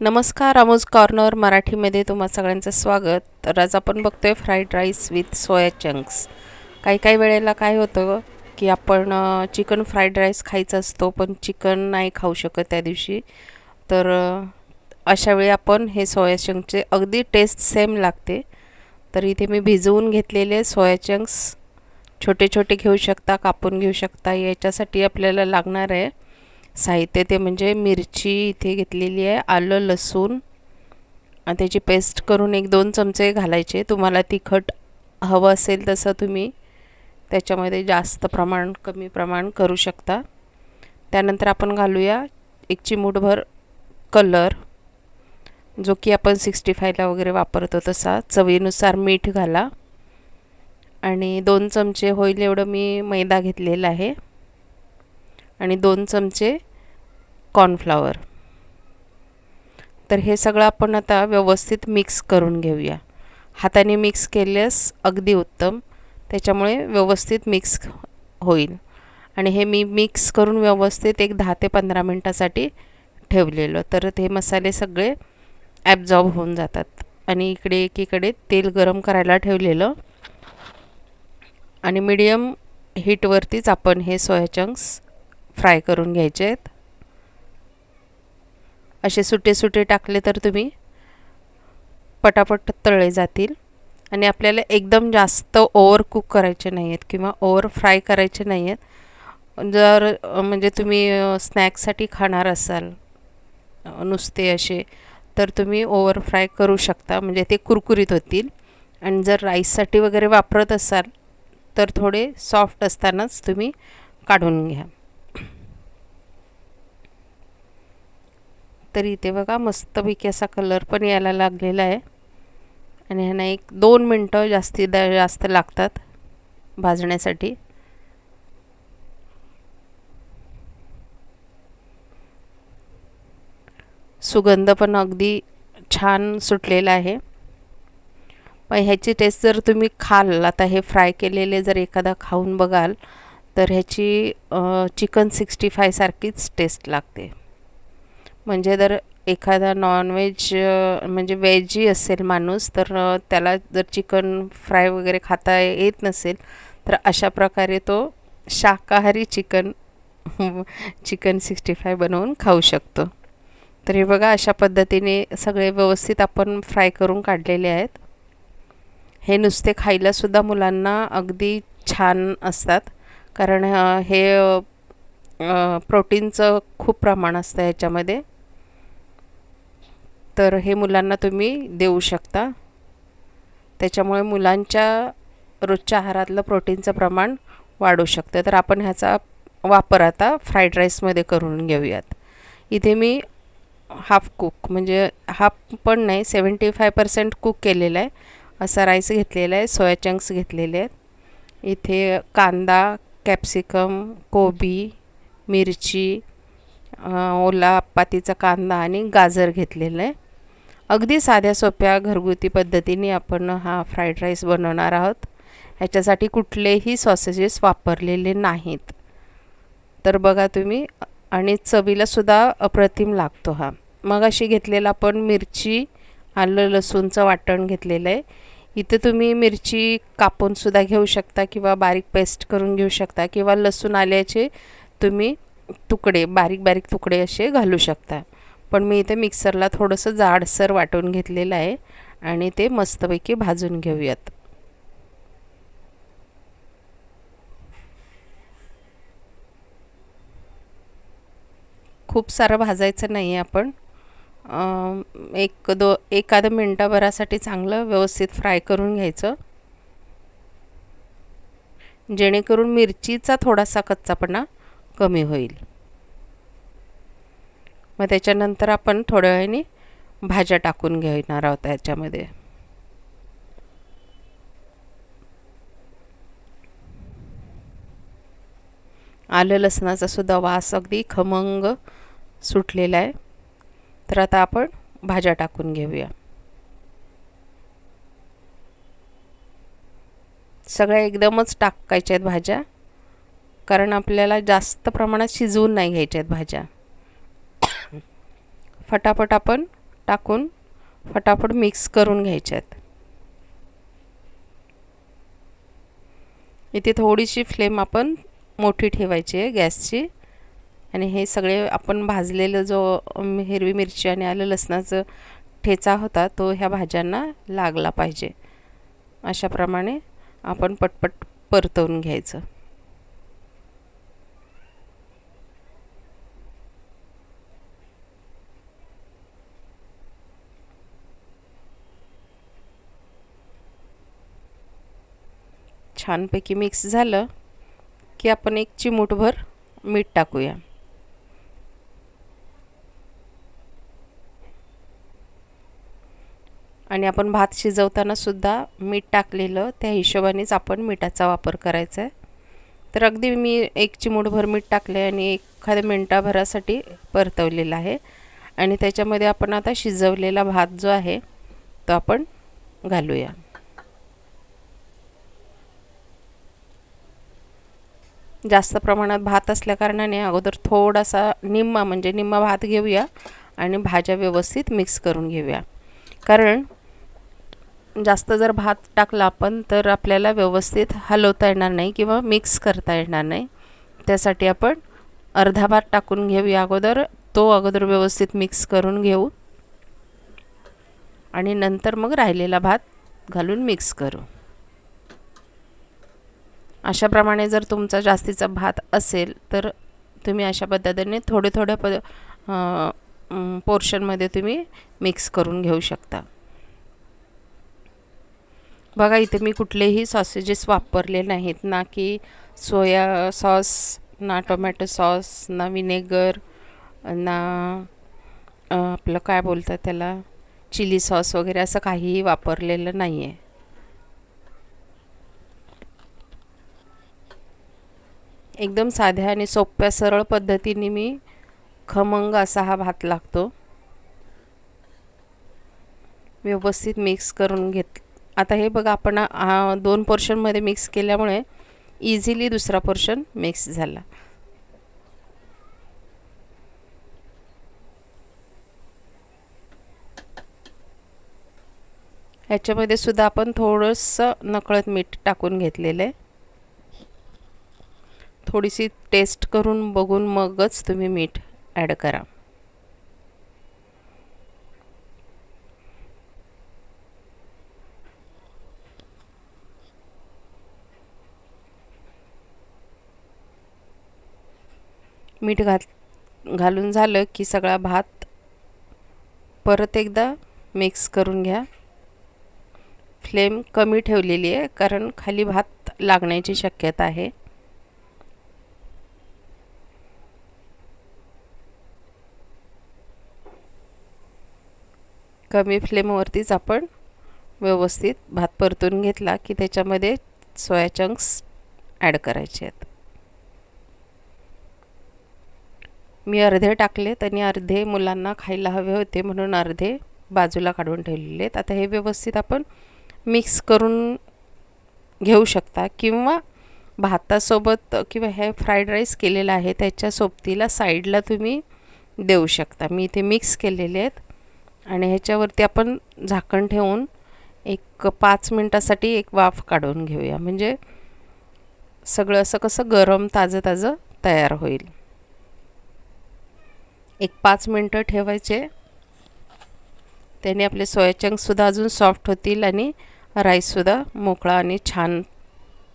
नमस्कार अमोज कॉर्नर मराठीमध्ये तुम्हा सगळ्यांचं स्वागत. तर आज आपण बघतोय fried rice with soya chunks. काही काही वेळेला काय होतं की आपण चिकन फ्राईड राईस खायचा असतो पण चिकन नाही खाऊ शकत त्या दिवशी. तर अशावेळी आपण हे सोया चंक्सचे अगदी टेस्ट सेम लागते. तर इथे मी भिजवून घेतलेले सोया चंक्स. छोटे छोटे घेऊ शकता कापून घेऊ शकता याच्यासाठी आपल्याला लागणार आहे साहित्य ते म्हणजे मिरची इथे घेतलेली आहे आलं लसूण. आणि त्याची पेस्ट करून एक दोन चमचे घालायचे. तुम्हाला तिखट हवं असेल तसं तुम्ही त्याच्यामध्ये जास्त प्रमाण कमी प्रमाण करू शकता. त्यानंतर आपण घालूया एक चिमूटभर कलर जो की आपण सिक्स्टी फायला वगैरे वापरतो तसा. चवीनुसार मीठ घाला. आणि दोन चमचे होईल एवढं मी मैदा घेतलेला आहे. आणि दोन चमचे कॉर्नफ्लॉवर. तर हे सगळं आपण आता व्यवस्थित मिक्स करून घेऊया. हाताने मिक्स केल्यास अगदी उत्तम. त्याच्यामुळे व्यवस्थित मिक्स होईल. आणि हे मी मिक्स करून व्यवस्थित एक दहा ते पंधरा मिनटासाठी ठेवलेलं. तर ते मसाले सगळे ॲब्झॉर्ब होऊन जातात. आणि इकडे एकीकडे तेल गरम करायला ठेवलेलं. आणि मीडियम हीटवरतीच आपण हे सोया चंक्स फ्राय करून घ्यायचे आहेत. असे सुटे सुटे टाकले तर तुम्ही पटापट तळले जातील. आणि आपल्याला एकदम जास्त ओव्हर कुक करायचे नाही आहेत किंवा ओव्हर फ्राय करायचे नाही आहेत जर म्हणजे तुम्ही स्नॅक्ससाठी खाणार असाल नुसते असे तर तुम्ही ओव्हर फ्राय करू शकता. म्हणजे ते कुरकुरीत होतील. आणि जर राईससाठी वगैरे वापरत असाल तर थोडे सॉफ्ट असतानाच तुम्ही काढून घ्या. तर इथे बघा मस्तपैकी असा कलर पण यायला लागलेला आहे. आणि ह्यांना एक दोन मिनटं जास्तीत जास्त लागतात भाजण्यासाठी. सुगंध पण अगदी छान सुटलेला आहे. पण ह्याची टेस्ट जर तुम्ही खाल आता हे फ्राय केलेले जर एखादा खाऊन बघाल तर ह्याची चिकन सिक्स्टी फायसारखीच टेस्ट लागते. म्हणजे जर एखादा नॉनव्हेज म्हणजे व्हेजही असेल माणूस तर त्याला जर चिकन फ्राय वगैरे खाता येत नसेल तर अशा प्रकारे तो शाकाहारी चिकन चिकन सिक्स्टी फाय बनवून खाऊ शकतो. तर हे बघा अशा पद्धतीने सगळे व्यवस्थित आपण फ्राय करून काढलेले आहेत. हे नुसते खायलासुद्धा मुलांना अगदी छान असतात. कारण हे प्रोटीनचं खूप प्रमाण असतं ह्याच्यामध्ये तर हे मुलांना तुम्ही देऊ शकता. त्याच्यामुळे मुलांच्या रोजच्या आहारातलं प्रोटीनचं प्रमाण वाढू शकतं. तर आपण ह्याचा वापर आता फ्राईड राईसमध्ये करून घेऊयात. इथे मी हाफ कुक म्हणजे हाफ पण नाही सेवन्टी फाय पर्सेंट कुक केलेला आहे. असा राईस घेतलेला आहे सोया चंक्स घेतलेले आहेत. इथे कांदा कॅप्सिकम कोबी मिरची ओला पातीचा कांदा आणि गाजर घेतलेलं आहे. अगदी साध्या सोप्या घरगुती पद्धतीने आपण हा फ्राईड राईस बनवणार आहोत. ह्याच्यासाठी कुठलेही सॉसेजेस वापरलेले नाहीत. तर बघा तुम्ही आणि चवीलासुद्धा अप्रतिम लागतो हा. मग अशी घेतलेला आपण मिरची आलं लसूणचं वाटण घेतलेलं आहे. इथे तुम्ही मिरची कापूनसुद्धा घेऊ शकता किंवा बारीक पेस्ट करून घेऊ शकता किंवा लसूण आल्याचे तुम्ही तुकडे बारीक बारीक तुकडे असे घालू शकता. पण मी इथे मिक्सरला थोडंसं जाडसर वाटून घेतलेलं आहे आणि ते मस्तपैकी भाजून घेऊयात. खूप सारं भाजायचं नाही आहे आपण एक दो एखादं मिनटाभरासाठी चांगलं व्यवस्थित फ्राय करून घ्यायचं. जेणेकरून मिरचीचा थोडासा कच्चापणा कमी होईल. मग त्याच्यानंतर आपण थोड्या वेळाने भाज्या टाकून घेणार आहोत याच्यामध्ये आलं लसणाचा सुद्धा वास अगदी खमंग सुटलेला आहे. तर आता आपण भाज्या टाकून घेऊया. सगळ्या एकदमच टाकायच्या आहेत भाज्या. कारण आपल्याला जास्त प्रमाणात शिजवून नाही घ्यायच्या आहेत भाज्या. फटाफट आपण टाकून फटाफट मिक्स करून घ्यायच्यात इथे थोडीशी फ्लेम आपण मोठी ठेवायची आहे गॅसची. आणि हे सगळे आपण भाजलेलं जो हिरवी मिरची आणि आलं लसणाचं ठेचा होता तो ह्या भाज्यांना लागला पाहिजे. अशाप्रमाणे आपण पटपट परतवून घ्यायचं. छानपैकी मिक्स झालं की आपण एक चिमूटभर मीठ टाकूया. आणि आपण भात शिजवताना सुद्धा मीठ टाकलेलं त्या हिशोबानेच आपण मिठाचा वापर करायचा आहे तर अगदी मी एक चिमूटभर मीठ टाकले आणि एखाद्या मिनटाभरासाठी परतवलेलं आहे. आणि त्याच्यामध्ये आपण आता शिजवलेला भात जो आहे तो आपण घालूया. जास्त प्रमाणात भात असल्याकारणाने अगोदर थोडासा निम्मा म्हणजे निम्मा भात घेऊया आणि भाज्या व्यवस्थित मिक्स करून घेऊया. कारण जास्त जर भात टाकला आपण तर आपल्याला व्यवस्थित हलवता येणार नाही किंवा मिक्स करता येणार नाही. त्यासाठी आपण अर्धा भात टाकून घेऊया अगोदर. तो अगोदर व्यवस्थित मिक्स करून घेऊ. आणि नंतर मग राहिलेला भात घालून मिक्स करू. अशाप्रमाणे जर तुमचा जास्तीचा भात असेल तर तुम्ही अशा पद्धतीने थोडे थोड्या प पोर्शनमध्ये तुम्ही मिक्स करून घेऊ शकता. बघा इथे मी कुठलेही सॉसेजेस वापरले नाहीत ना की सोया सॉस ना टोमॅटो सॉस ना विनेगर ना आपलं काय बोलतात त्याला चिली सॉस वगैरे असं काहीही वापरलेलं नाही आहे एकदम साध्या आणि सोप्या सरळ पद्धतीने मी खमंग असा हा भात लागतो. व्यवस्थित मिक्स करून घेत. आता हे बघा आपण दोन पोर्शनमध्ये मिक्स केल्यामुळे इझिली दुसरा पोर्शन मिक्स झाला. ह्याच्यामध्ये सुद्धा आपण थोडंसं नकळत मीठ टाकून घेतलेलं आहे. थोडीशी टेस्ट करून बघून मगच तुम्ही मीठ ॲड करा. मीठ घात घालून झालं की सगळा भात परत एकदा मिक्स करून घ्या. फ्लेम कमी ठेवलेली आहे कारण खाली भात लागण्याची शक्यता आहे. कमी फ्लेमवरतीच आपण व्यवस्थित भात परतून घेतला की त्याच्यामध्ये सोया चंक्स ॲड करायचे आहेत. मी अर्धे टाकलेत आणि अर्धे मुलांना खायला हवे होते म्हणून अर्धे बाजूला काढून ठेवलेले आहेत. आता हे व्यवस्थित आपण मिक्स करून घेऊ शकता किंवा भातासोबत किंवा हे फ्राईड राईस केलेलं आहे त्याच्या सोबतीला साईडला तुम्ही देऊ शकता. मी इथे मिक्स केलेले आहेत. आणि ह्याच्यावरती आपण झाकण ठेवून एक पाच मिनटासाठी एक वाफ काढून घेऊया. म्हणजे सगळं असं कसं गरम ताजं ताजं तयार होईल. एक पाच मिनटं ठेवायचे. त्याने आपले सोयाचंकसुद्धा अजून सॉफ्ट होतील आणि राईससुद्धा मोकळा आणि छान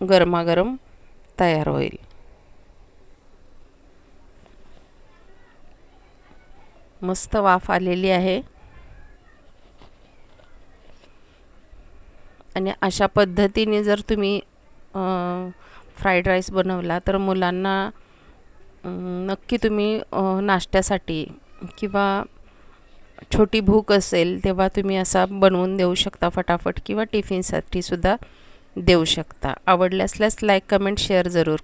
गरमागरम तयार होईल. मस्त वाफ आलेली आहे. आणि अशा पद्धतीने जर तुम्ही फ्राईड राईस बनवला तर मुलांना नक्की तुम्ही नाश्त्यासाठी किंवा छोटी भूक असेल तेव्हा तुम्ही असा बनवून देऊ शकता फटाफट किंवा टिफिनसाठी सुद्धा देऊ शकता. आवडल्यासल्यास लाईक कमेंट शेअर जरूर